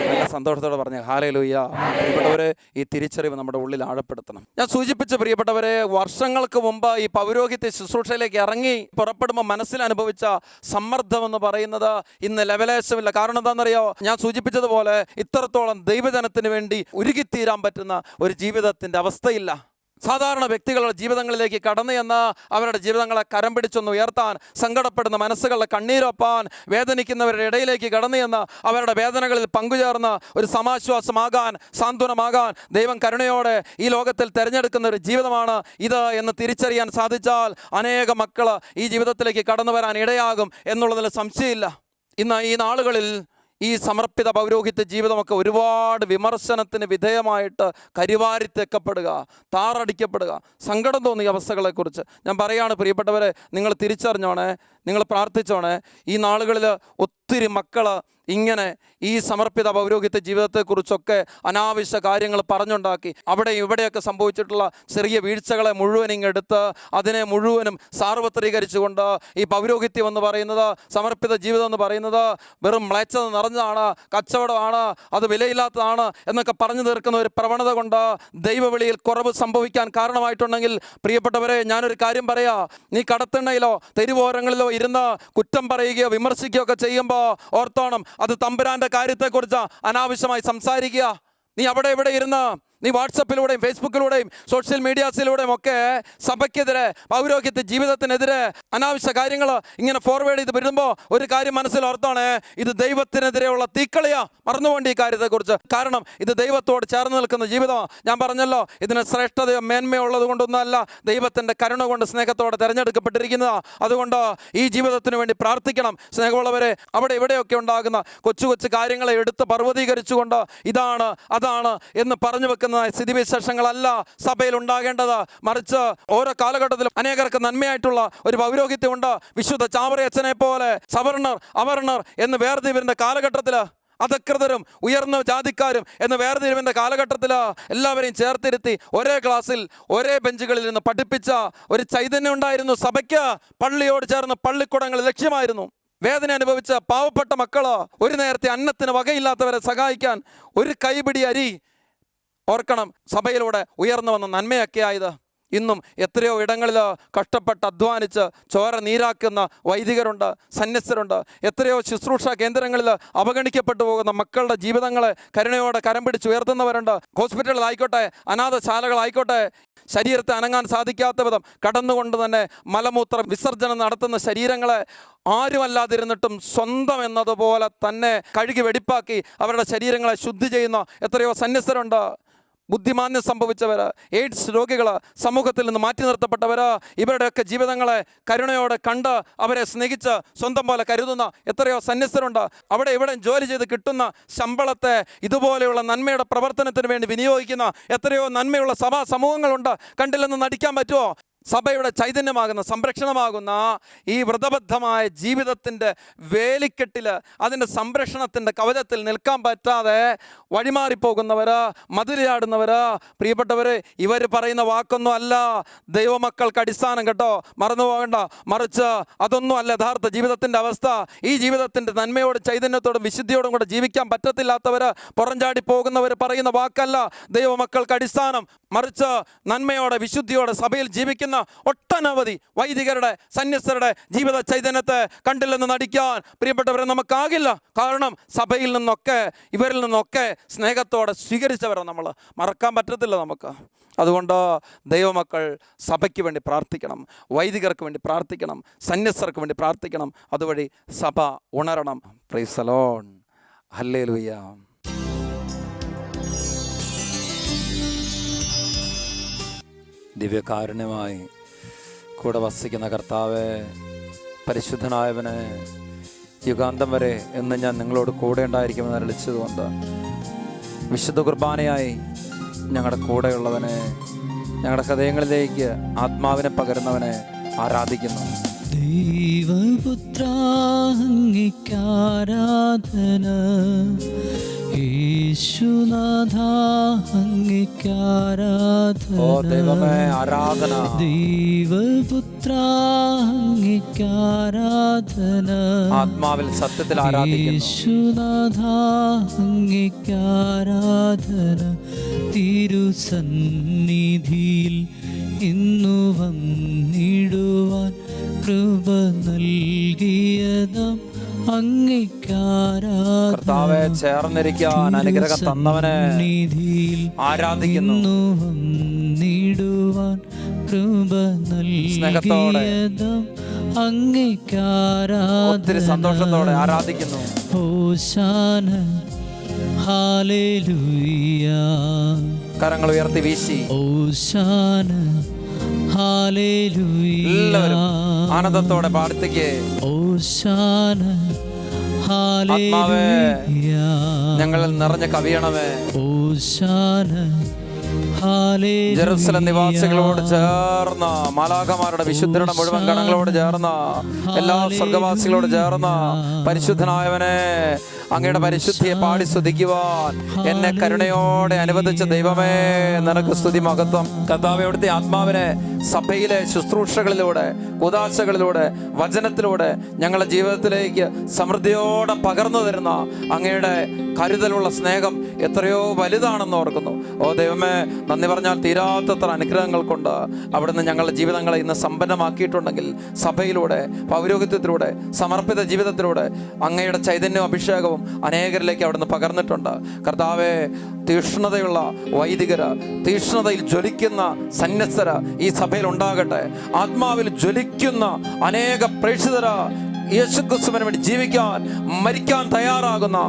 നല്ല സന്തോഷത്തോടെ പറഞ്ഞ് ഹാലേ ലൂയ്യ പ്രിയപ്പെട്ടവരെ ഈ തിരിച്ചറിവ് നമ്മുടെ ഉള്ളിൽ ആഴപ്പെടുത്തണം. ഞാൻ സൂചിപ്പിച്ച പ്രിയപ്പെട്ടവരെ വർഷങ്ങൾക്ക് മുമ്പ് ഈ പൗരോഹിത്യ ശുശ്രൂഷയിലേക്ക് ഇറങ്ങി പുറപ്പെടുമ്പോൾ മനസ്സിൽ അനുഭവിച്ച സമ്മർദ്ദം എന്ന് പറയുന്നത് ഇന്ന് ലെവലേശമില്ല. കാരണം എന്താണെന്നറിയോ? ഞാൻ സൂചിപ്പിച്ചതുപോലെ ഇത്രത്തോളം ദൈവജനത്തിന് വേണ്ടി ഉരുകിത്തീരാൻ പറ്റുന്ന ഒരു ജീവിതത്തിന്റെ അവസ്ഥയില്ല. സാധാരണ വ്യക്തികളുടെ ജീവിതങ്ങളിലേക്ക് കടന്നു ചെന്ന് അവരുടെ ജീവിതങ്ങളെ കരം പിടിച്ചൊന്ന് ഉയർത്താൻ സങ്കടപ്പെടുന്ന മനസ്സുകളുടെ കണ്ണീരൊപ്പാൻ വേദനിക്കുന്നവരുടെ ഇടയിലേക്ക് കടന്നു ചെന്ന് അവരുടെ വേദനകളിൽ പങ്കുചേർന്ന് ഒരു സമാശ്വാസമാകാൻ സാന്ത്വനമാകാൻ ദൈവം കരുണയോടെ ഈ ലോകത്തിൽ തിരഞ്ഞെടുക്കുന്ന ഒരു ജീവിതമാണ് ഇത് എന്ന് തിരിച്ചറിയാൻ സാധിച്ചാൽ അനേക മക്കൾ ഈ ജീവിതത്തിലേക്ക് കടന്നു വരാൻ ഇടയാകും എന്നുള്ളതിൽ സംശയമില്ല. ഇന്ന് ഈ നാളുകളിൽ ഈ സമർപ്പിത പൗരോഹിത്യ ജീവിതമൊക്കെ ഒരുപാട് വിമർശനത്തിന് വിധേയമായിട്ട് കരിവാരിത്തെക്കപ്പെടുക താറടിക്കപ്പെടുക സങ്കടം തോന്നിയ അവസ്ഥകളെക്കുറിച്ച് ഞാൻ പറയുകയാണ് പ്രിയപ്പെട്ടവരെ നിങ്ങൾ തിരിച്ചറിഞ്ഞോണേ നിങ്ങൾ പ്രാർത്ഥിച്ചോണേ. ഈ നാളുകളിൽ ഒത്തിരി മക്കൾ ഇങ്ങനെ ഈ സമർപ്പിത പൗരോഹിത്യ ജീവിതത്തെക്കുറിച്ചൊക്കെ അനാവശ്യ കാര്യങ്ങൾ പറഞ്ഞുണ്ടാക്കി. അവിടെ ഇവിടെയൊക്കെ സംഭവിച്ചിട്ടുള്ള ചെറിയ വീഴ്ചകളെ മുഴുവൻ ഇങ്ങെടുത്ത് അതിനെ മുഴുവനും സാർവത്രീകരിച്ചുകൊണ്ട് ഈ പൗരോഹിത്യം എന്ന് പറയുന്നത് സമർപ്പിത ജീവിതം എന്ന് പറയുന്നത് വെറും മ്ലേച്ഛത നിറഞ്ഞതാണ് കച്ചവടമാണ് അത് വിലയില്ലാത്തതാണ് എന്നൊക്കെ പറഞ്ഞു തീർക്കുന്ന ഒരു പ്രവണത കൊണ്ട് ദൈവവിളിയിൽ കുറവ് സംഭവിക്കാൻ കാരണമായിട്ടുണ്ടെങ്കിൽ പ്രിയപ്പെട്ടവരെ ഞാനൊരു കാര്യം പറയാം. നീ കടത്തിണ്ണയിലോ തെരുവോരങ്ങളിലോ ഇരുന്ന് കുറ്റം പറയുകയോ വിമർശിക്കുകയോ ഒക്കെ ചെയ്യുമ്പോൾ ഓർത്തോണം അത് തമ്പുരാന്റെ കാര്യത്തെക്കുറിച്ച് അനാവശ്യമായി സംസാരിക്കുക. നീ അവിടെ ഇവിടെ ഇരുന്ന് നീ വാട്സപ്പിലൂടെയും ഫേസ്ബുക്കിലൂടെയും സോഷ്യൽ മീഡിയാസിലൂടെയും ഒക്കെ സഭയ്ക്കെതിരെ പൗരോഹിത്യ ജീവിതത്തിനെതിരെ അനാവശ്യ കാര്യങ്ങൾ ഇങ്ങനെ ഫോർവേഡ് ചെയ്ത് വരുമ്പോൾ ഒരു കാര്യം മനസ്സിൽ ഓർത്താണ് ഇത് ദൈവത്തിനെതിരെയുള്ള തീക്കളിയാ. മറന്നുകൊണ്ട് ഈ കാര്യത്തെക്കുറിച്ച്. കാരണം ഇത് ദൈവത്തോട് ചേർന്ന് നിൽക്കുന്ന ജീവിതമാണ് ഞാൻ പറഞ്ഞല്ലോ ഇതിന് ശ്രേഷ്ഠതയോ മേന്മയോ ഉള്ളത് കൊണ്ടൊന്നുമല്ല ദൈവത്തിന്റെ കരുണ കൊണ്ട് സ്നേഹത്തോടെ തിരഞ്ഞെടുക്കപ്പെട്ടിരിക്കുന്നതാണ് അതുകൊണ്ട് ഈ ജീവിതത്തിന് വേണ്ടി പ്രാർത്ഥിക്കണം. സ്നേഹമുള്ളവരെ അവിടെ ഇവിടെയൊക്കെ ഉണ്ടാകുന്ന കൊച്ചു കൊച്ചു കാര്യങ്ങളെ എടുത്ത് പർവതീകരിച്ചുകൊണ്ട് ഇതാണ് അതാണ് എന്ന് പറഞ്ഞു വെക്കുന്ന സ്ഥിതിവിശേഷങ്ങളല്ല സഭയിൽ ഉണ്ടാകേണ്ടത് മറിച്ച് ഓരോ കാലഘട്ടത്തിലും അനേകർക്ക് നന്മയായിട്ടുള്ള ഒരു പൗരോഹിത്യമുണ്ട്. വിശുദ്ധ ചാവറയച്ചനെ പോലെ സവർണർ അവർണർ എന്ന് വേർതിരിവിന്റെ കാലഘട്ടത്തിൽ അധകൃതരും ഉയർന്ന ജാതിക്കാരും എന്ന വേർതിരിവിന്റെ കാലഘട്ടത്തിൽ എല്ലാവരെയും ചേർത്തിരുത്തി ഒരേ ക്ലാസ്സിൽ ഒരേ ബെഞ്ചുകളിൽ നിന്ന് പഠിപ്പിച്ച ഒരു ചൈതന്യം ഉണ്ടായിരുന്നു. സഭയ്ക്ക് പള്ളിയോട് ചേർന്ന് പള്ളിക്കുടങ്ങൾ ലക്ഷ്യമായിരുന്നു. വേദന അനുഭവിച്ച പാവപ്പെട്ട മക്കൾ ഒരു നേരത്തെ അന്നത്തിന് വകയില്ലാത്തവരെ സഹായിക്കാൻ ഒരു കൈപിടി അരി ഓർക്കണം സഭയിലൂടെ ഉയർന്നു വന്ന നന്മയൊക്കെ ആയത്. ഇന്നും എത്രയോ ഇടങ്ങളിൽ കഷ്ടപ്പെട്ട് അധ്വാനിച്ച് ചോര നീരാക്കുന്ന വൈദികരുണ്ട് സന്യസ്തരുണ്ട്. എത്രയോ ശുശ്രൂഷ കേന്ദ്രങ്ങളിൽ അവഗണിക്കപ്പെട്ടു പോകുന്ന മക്കളുടെ ജീവിതങ്ങളെ കരുണയോടെ കരം പിടിച്ച് ഉയർത്തുന്നവരുണ്ട്. ഹോസ്പിറ്റലുകളായിക്കോട്ടെ അനാഥശാലകളായിക്കോട്ടെ ശരീരത്തെ അനങ്ങാൻ സാധിക്കാത്ത വിധം കടന്നുകൊണ്ട് തന്നെ മലമൂത്ര വിസർജനം നടത്തുന്ന ശരീരങ്ങളെ ആരുമല്ലാതിരുന്നിട്ടും സ്വന്തം എന്നതുപോലെ തന്നെ കഴുകി വെടിപ്പാക്കി അവരുടെ ശരീരങ്ങളെ ശുദ്ധി ചെയ്യുന്ന എത്രയോ സന്യസ്തരുണ്ട്. ബുദ്ധിമാന്യം സംഭവിച്ചവർ എയ്ഡ്സ് രോഗികൾ സമൂഹത്തിൽ നിന്ന് മാറ്റി നിർത്തപ്പെട്ടവർ ഇവരുടെയൊക്കെ ജീവിതങ്ങളെ കരുണയോടെ കണ്ട് അവരെ സ്നേഹിച്ച് സ്വന്തം പോലെ കരുതുന്ന എത്രയോ സന്യസ്തരുണ്ട്. അവിടെ ഇവിടെ ജോലി ചെയ്ത് കിട്ടുന്ന ശമ്പളത്തെ ഇതുപോലെയുള്ള നന്മയുടെ പ്രവർത്തനത്തിന് വേണ്ടി വിനിയോഗിക്കുന്ന എത്രയോ നന്മയുള്ള സഭാ സമൂഹങ്ങളുണ്ട്. കണ്ടില്ലെന്ന് നടിക്കാൻ പറ്റുമോ സഭയുടെ ചൈതന്യമാകുന്ന സംരക്ഷണമാകുന്ന ഈ വ്രതബദ്ധമായ ജീവിതത്തിന്റെ വേലിക്കെട്ടിൽ അതിന്റെ സംരക്ഷണത്തിന്റെ കവചത്തിൽ നിൽക്കാൻ പറ്റാതെ വഴിമാറിപ്പോകുന്നവർ മതിലാടുന്നവർ പ്രിയപ്പെട്ടവർ ഇവർ പറയുന്ന വാക്കൊന്നും അല്ല. ദൈവമക്കൾക്ക് അടിസ്ഥാനം കേട്ടോ. മറന്നു പോകണ്ട. മറിച്ച് അതൊന്നും അല്ല. യഥാർത്ഥ ജീവിതത്തിന്റെ അവസ്ഥ. ഈ ജീവിതത്തിന്റെ നന്മയോടും ചൈതന്യത്തോടും വിശുദ്ധിയോടും കൂടെ ജീവിക്കാൻ പറ്റത്തില്ലാത്തവർ പുറംചാടി പോകുന്നവർ പറയുന്ന വാക്കല്ല ദൈവമക്കൾക്ക് അടിസ്ഥാനം. മറിച്ച് നന്മയോടെ വിശുദ്ധിയോടെ സഭയിൽ ജീവിക്കുന്ന ഒട്ടനവധി വൈദികരുടെ സന്യസ്തരുടെ ജീവിത ചൈതന്യത്തെ കണ്ടില്ലെന്ന് നടിക്കാൻ പ്രിയപ്പെട്ടവരെ നമുക്കാകില്ല. കാരണം സഭയിൽ നിന്നൊക്കെ ഇവരിൽ നിന്നൊക്കെ സ്നേഹത്തോടെ സ്വീകരിച്ചവരെ നമ്മൾ മറക്കാൻ പറ്റത്തില്ല നമുക്ക്. അതുകൊണ്ട് ദൈവമക്കൾ സഭയ്ക്ക് വേണ്ടി പ്രാർത്ഥിക്കണം വൈദികർക്ക് വേണ്ടി പ്രാർത്ഥിക്കണം സന്യസ്തർക്ക് വേണ്ടി പ്രാർത്ഥിക്കണം. അതുവഴി സഭ ഉണരണം. പ്രൈസലോൺ ഹല്ലേ ദിവ്യകാരുണ്യമായി കൂടെ വസിക്കുന്ന കർത്താവെ പരിശുദ്ധനായവനെ യുഗാന്തം വരെ എന്ന് ഞാൻ നിങ്ങളോട് കൂടെ ഉണ്ടായിരിക്കുമെന്ന് അരളിച്ചതുകൊണ്ട് വിശുദ്ധ കുർബാനയായി ഞങ്ങളുടെ കൂടെയുള്ളവനെ ഞങ്ങളുടെ ഹൃദയങ്ങളിലേക്ക് ആത്മാവിനെ പകരുന്നവനെ ആരാധിക്കുന്നു. ദൈവപുത്ര അങ്ങിക്കാരാധന യേശുനാഥ അങ്ങിക്കാരാധന ഓ ദൈവമേ ആരാധന. ദൈവപുത്ര അങ്ങിക്കാരാധന ആത്മാവിൽ സത്യത്തിൽ ആരാധിക്കുന്നു. യേശുനാഥ അങ്ങിക്കാരാധന തിരുസന്നിധിയിൽ ഇന്നു വന്നിടുവാൻ കൃപ നൽകിയതും. കർത്താവെ ചേർന്നിരിക്കാൻ അനുഗ്രഹം തന്നവനെ ആരാധിക്കുന്നു. കൃപ സ്നേഹത്തോടെ. ഒത്തിരി സന്തോഷത്തോടെ ആരാധിക്കുന്നു. കരങ്ങൾ ഉയർത്തി വീശി. ഓശാന എല്ലാവരും ആനന്ദത്തോടെ പ്രാർത്ഥിക്കേ. ഓശാന ആത്മാവേ, ഞങ്ങളിൽ നിറഞ്ഞ കവിയണമേ. ഓശാന ജെറുസലം നിവാസികളോട് ചേർന്ന മാലാഖമാരുടെ വിശുദ്ധരുടെ മുഴുവൻ ഗണങ്ങളോട് ചേർന്ന എല്ലാ സ്വർഗവാസികളോട് ചേർന്ന പരിശുദ്ധനായവനെ അങ്ങയുടെ പരിശുദ്ധിയെ പാടി സ്തുതിക്കുവാൻ എന്നെ കരുണയോടെ അനുവദിച്ച ദൈവമേ നിനക്ക് സ്തുതി മഹത്വം. കർത്താവ് അവിടുത്തെ ആത്മാവിനെ സഭയിലെ ശുശ്രൂഷകളിലൂടെ ഉദാശകളിലൂടെ വചനത്തിലൂടെ ഞങ്ങളുടെ ജീവിതത്തിലേക്ക് സമൃദ്ധിയോടെ പകർന്നു തരുന്ന അങ്ങയുടെ കരുതലുള്ള സ്നേഹം എത്രയോ വലുതാണെന്ന് ഓർക്കുന്നു. ഓ ദൈവമേ നന്ദി പറഞ്ഞാൽ തീരാത്തത്ര അനുഗ്രഹങ്ങൾ കൊണ്ട് അവിടുന്ന് ഞങ്ങളുടെ ജീവിതങ്ങളെ ഇന്ന് സമ്പന്നമാക്കിയിട്ടുണ്ടെങ്കിൽ സഭയിലൂടെ പൗരോഹിത്യത്തിലൂടെ സമർപ്പിത ജീവിതത്തിലൂടെ അങ്ങയുടെ ചൈതന്യവും അഭിഷേകവും അനേകരിലേക്ക് അവിടുന്ന് പകർന്നിട്ടുണ്ട്. കർത്താവെ തീക്ഷ്ണതയുള്ള വൈദികര് തീക്ഷ്ണതയിൽ ജ്വലിക്കുന്ന സന്യസ്തര ഈ സഭയിൽ ഉണ്ടാകട്ടെ. ആത്മാവിൽ ജ്വലിക്കുന്ന അനേക പ്രേക്ഷിതര യേശുക്രിസ്തുവിന് വേണ്ടി ജീവിക്കാൻ മരിക്കാൻ തയ്യാറാകുന്ന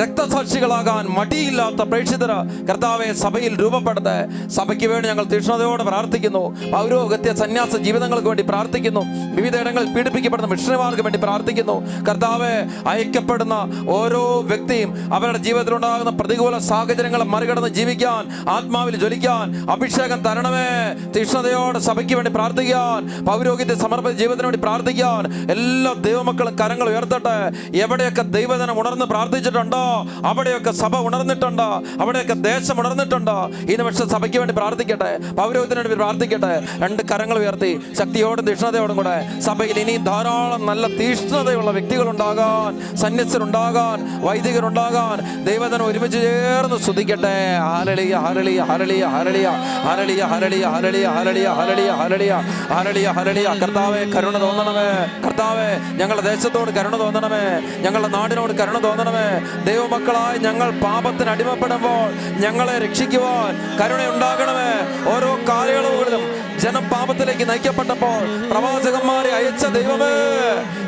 രക്തസാക്ഷികളാകാൻ മടിയില്ലാത്ത പ്രേക്ഷിതര കർത്താവെ സഭയിൽ രൂപപ്പെടുത്ത സഭയ്ക്ക് വേണ്ടി ഞങ്ങൾ തീക്ഷ്ണതയോടെ പ്രാർത്ഥിക്കുന്നു. പൗരോഗത്യ സന്യാസ ജീവിതങ്ങൾക്ക് വേണ്ടി പ്രാർത്ഥിക്കുന്നു. വിവിധ ഇടങ്ങളിൽ പീഡിപ്പിക്കപ്പെടുന്ന മിഷണറിമാർക്ക് വേണ്ടി പ്രാർത്ഥിക്കുന്നു. കർത്താവെ അയക്കപ്പെടുന്ന ഓരോ വ്യക്തിയും അവരുടെ ജീവിതത്തിലുണ്ടാകുന്ന പ്രതികൂല സാഹചര്യങ്ങളെ മറികടന്ന് ജീവിക്കാൻ ആത്മാവിൽ ജ്വലിക്കാൻ അഭിഷേകം തരണമേ. തീക്ഷ്ണതയോടെ സഭയ്ക്ക് വേണ്ടി പ്രാർത്ഥിക്കാൻ പൗരോഹിത്യ സമർപ്പിത ജീവിതത്തിന് വേണ്ടി പ്രാർത്ഥിക്കാൻ എല്ലാ ദൈവമക്കളും കരങ്ങൾ ഉയർത്തട്ടെ. എവിടെയൊക്കെ ദൈവജനം ഉണർന്ന് പ്രാർത്ഥിച്ചിട്ടുണ്ടോ? അവിടെയൊക്കെ സഭ ഉണർന്നിട്ടുണ്ട് അവിടെയൊക്കെ ദേശം ഉണർന്നിട്ടുണ്ട് ഈ നിമിഷം സഭയ്ക്ക് വേണ്ടി പ്രാർത്ഥിക്കട്ടെ പൗരോഹിത്തിന് വേണ്ടി പ്രാർത്ഥിക്കട്ടെ രണ്ട് കരങ്ങൾ ഉയർത്തി ശക്തിയോടും തീഷ്ണതയോടും കൂടെ സഭയിൽ ഇനി ധാരാളം നല്ല തീഷ്ണതയുള്ള വ്യക്തികൾ ഉണ്ടാകാൻ സന്യസ്തരുണ്ടാകാൻ വൈദികരുണ്ടാകാൻ ദൈവത്തിന് ഒരുമിച്ച് ചേർന്ന് സ്തുതിക്കട്ടെ ഹരളിയ ഹരളിയ ഹരളിയ ഹരളിയ ഹരളിയ ഹരളിയ ഹരളിയ ഹരളിയ ഹരളിയ ഹരളിയ ഹരളിയ ഹരളിയ കർത്താവെ കരുണ തോന്നണമേ കർത്താവെ ഞങ്ങളുടെ ദേശത്തോട് കരുണ തോന്നണമേ ഞങ്ങളുടെ നാടിനോട് കരുണ തോന്നണമേ ദൈവമക്കളായി ഞങ്ങൾ പാപത്തിന് അടിമപ്പെടുമ്പോൾ ഞങ്ങളെ രക്ഷിക്കുവാൻ കരുണയുണ്ടാകണമേ ഓരോ കാലയളവുകളിലും ജനം പാപത്തിലേക്ക് നയിക്കപ്പെട്ടപ്പോൾ പ്രവാചകന്മാരെ അയച്ച ദൈവമേ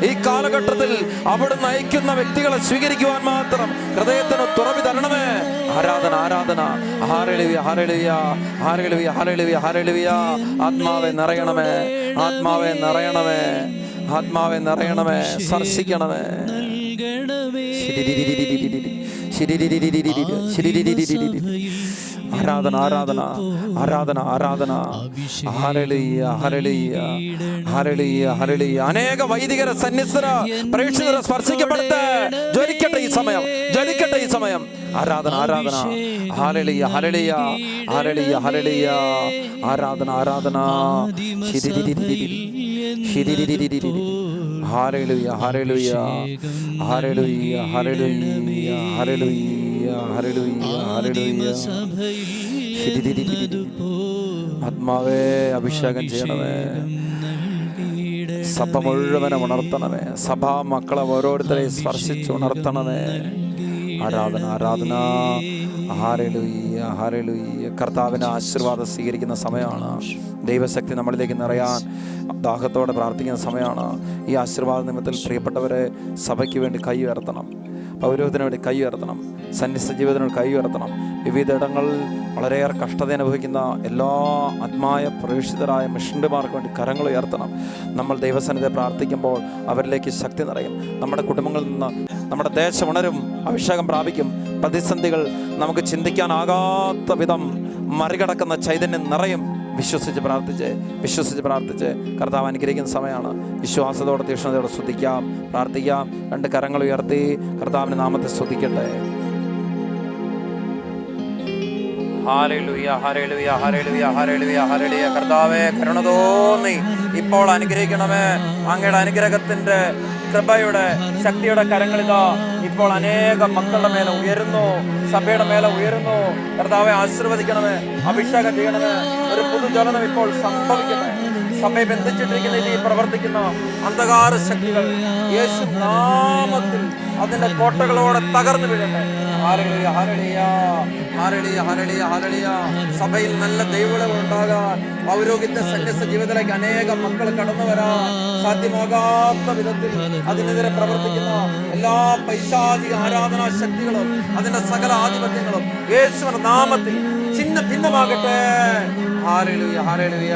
ഈ കാലഘട്ടത്തിൽ അവിടെ നയിക്കുന്ന വ്യക്തികളെ സ്വീകരിക്കുവാൻ മാത്രം ഹൃദയത്തിന് തുറവി തരണമേ. ആരാധന ആരാധന. ഹാരളിവിയ ഹാരളിവിയ ഹാരളിവിയ ഹാരളിവിയ ഹാരളിവിയ ആത്മാവെ നിറയണമേ ആത്മാവെ നിറയണമേ ആത്മാവെ നിറയണമേ സർശിക്കണമേ. ആരാധന ആരാധന ആരാധന ആരാധന ഹരളിയ ഹരളിയ ഹരളിയ ഹരളിയ അനേക വൈദികര സന്യസ്തര പ്രേക്ഷകരെ സ്പർശിക്കപ്പെടട്ടെ ജ്വലിക്കട്ടെ ഈ സമയം ജ്വലിക്കട്ടെ ഈ സമയം ആരാധന ആരാധന ഹരളിയ ഹരളിയ ഹരളിയ ഹരളിയ ആരാധന ആരാധന ഹരളിയ ഹരളിയ ഹരളിയ ഹരളിയ ഹരളിയ ഹരളിയ ആത്മാവേ അഭിഷേകം ചെയ്യണമേ സഭ മുഴുവനും ഉണർത്തണമേ സഭാ മക്കളെ ഓരോരുത്തരെയും സ്പർശിച്ച് ഉണർത്തണമേ ആരാധന ആരാധന. ഹാരലുയ്യ ഹാരലുയ്യ കർത്താവിന്റെ ആശീർവാദം സ്വീകരിക്കുന്ന സമയമാണ്. ദൈവശക്തി നമ്മളിലേക്ക് നിറയാൻ ദാഹത്തോടെ പ്രാർത്ഥിക്കുന്ന സമയമാണ്. ഈ ആശീർവാദ നിമിത്തത്തിൽ പ്രിയപ്പെട്ടവരെ സഭയ്ക്ക് വേണ്ടി കൈ ഉയർത്തണം. പൗരോഹിത്തിന് വേണ്ടി കൈ ഉയർത്തണം. സന്യസ്ത ജീവിതത്തിന് കൈ ഉയർത്തണം. വിവിധ ഇടങ്ങളിൽ വളരെയേറെ കഷ്ടത അനുഭവിക്കുന്ന എല്ലാ ആത്മായ പ്രവേശിതരായ മിഷണറിമാർക്ക് വേണ്ടി കരങ്ങൾ ഉയർത്തണം. നമ്മൾ ദൈവസന്നിധി പ്രാർത്ഥിക്കുമ്പോൾ അവരിലേക്ക് ശക്തി നിറയും. നമ്മുടെ കുടുംബങ്ങളിൽ നിന്ന് നമ്മുടെ ദേശം ഉണരും. അഭിഷേകം പ്രാപിക്കും. പ്രതിസന്ധികൾ നമുക്ക് ചിന്തിക്കാനാകാത്ത വിധം മറികടക്കുന്ന ചൈതന്യം നിറയും. വിശ്വസിച്ച് പ്രാർത്ഥിച്ച് വിശ്വസിച്ച് പ്രാർത്ഥിച്ച് കർത്താവ് അനുഗ്രഹിക്കുന്ന സമയമാണ്. വിശ്വാസത്തോടെ തീക്ഷ്ണതയോടെ ശ്രദ്ധിക്കാം പ്രാർത്ഥിക്കാം. രണ്ട് കരങ്ങൾ ഉയർത്തി കർത്താവിന്റെ നാമത്തെ സ്തുതിക്കട്ടെ. കർത്താവേ കരുണ തോന്നി. ഇപ്പോൾ അനുഗ്രഹിക്കണമേ. അങ്ങയുടെ അനുഗ്രഹത്തിന്റെ കൃപയുടെ ശക്തിയുടെ കരങ്ങളിതാ ഇപ്പോൾ അനേകം മക്കളുടെ മേലെ ഉയരുന്നു. സഭയുടെ മേലെ ഉയരുന്നു. കർത്താവെ ആശീർവദിക്കണമേ. അഭിഷേകം ചെയ്യണമേ. ഒരു പുതുജ്വലനം ഇപ്പോൾ സംഭവിക്കണമേ സഭയെ ബന്ധിച്ചിട്ടിരിക്കുന്ന രീതിയിൽ പ്രവർത്തിക്കുന്ന അന്ധകാര ശക്തികൾ യേശു നാമത്തിൽ അതിന്റെ കോട്ടകളോടെ തകർന്നു വീഴട്ടെ. ഹാരളിയ ഹാരളിയ ഹാരളിയ ഹാരളിയ ഹാരളിയ സഭയിൽ നല്ല ദൈവങ്ങൾ ഉണ്ടാകാൻ പൗരോഹിത്യ സന്യസ ജീവിതത്തിലേക്ക് അനേകം മക്കൾ കടന്നു വരാൻ സാധ്യമാകാത്ത വിധത്തിൽ അതിനെതിരെ പ്രവർത്തിക്കുന്ന എല്ലാ പൈശാചിക ആരാധനാ ശക്തികളും അതിന്റെ സകല ആധിപത്യങ്ങളും യേശുവിന്റെ നാമത്തിൽ ചിന്ന ഭിന്നമാകട്ടെ ഹാരളിയ ഹാരളിയ